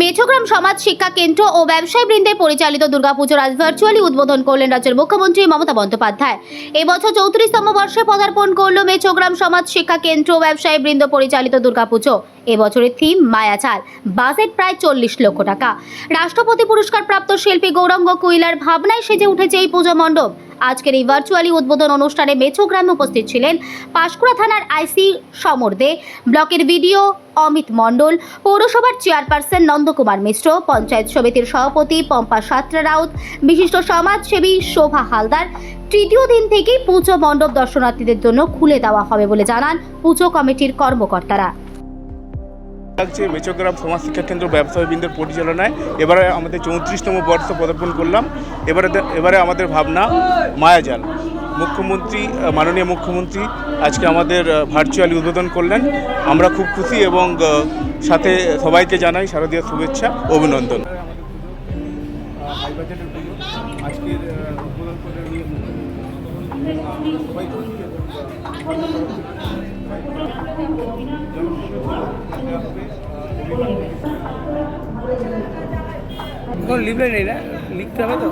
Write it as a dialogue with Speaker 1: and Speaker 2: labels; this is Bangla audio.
Speaker 1: মেঠোগ্রাম সমাজ শিক্ষা কেন্দ্র ও ব্যবসায়ী বৃন্দে পরিচালিত দুর্গাপুজোর আজ ভার্চুয়ালি উদ্বোধন করলেন রাজ্যের মুখ্যমন্ত্রী মমতা বন্দ্যোপাধ্যায়। এবছর চৌত্রিশতম বর্ষে পদার্পণ করল মেচোগ্রাম সমাজ শিক্ষা কেন্দ্র ও ব্যবসায়ী বৃন্দ পরিচালিত দুর্গাপুজো। এবছরের থিম মায়াচাল বাজেট প্রায় চল্লিশ লক্ষ টাকা। রাষ্ট্রপতি পুরস্কার প্রাপ্ত শিল্পী গৌরাঙ্গ কুইলার ভাবনায় সেজে উঠেছে এই পুজো মণ্ডপ। আজকের এই ভার্চুয়ালি উদ্বোধন অনুষ্ঠানে মেছোগ্রামে উপস্থিত ছিলেন পাঁশকুড়া থানার আইসি সমর দে ব্লকের ভিডিও অমিত মণ্ডল, পৌরসভার চেয়ারপারসন নন্দকুমার মিশ্র, পঞ্চায়েত সমিতির সভাপতি পম্পা সাত্রা রাউত, বিশিষ্ট সমাজসেবী শোভা হালদার। তৃতীয় দিন থেকেই পুজো মণ্ডপ দর্শনার্থীদের জন্য খুলে দেওয়া হবে বলে জানান পুজো কমিটির কর্মকর্তারা।
Speaker 2: লাগছে মেচগ্রাম সমাজ শিক্ষা কেন্দ্র ব্যবসায়ী বৃন্দের পরিচালনায়। এবারে আমাদের চৌত্রিশতম বর্ষ পদার্পণ করলাম। এবারে এবারে আমাদের ভাবনা মায়াজাল। মুখ্যমন্ত্রী মাননীয় মুখ্যমন্ত্রী আজকে আমাদের ভার্চুয়ালি উদ্বোধন করলেন। আমরা খুব খুশি এবং সাথে সবাইকে জানাই শারদীয় শুভেচ্ছা, অভিনন্দন।
Speaker 3: কোনো লিখলে নেই না? লিখতে হবে তো?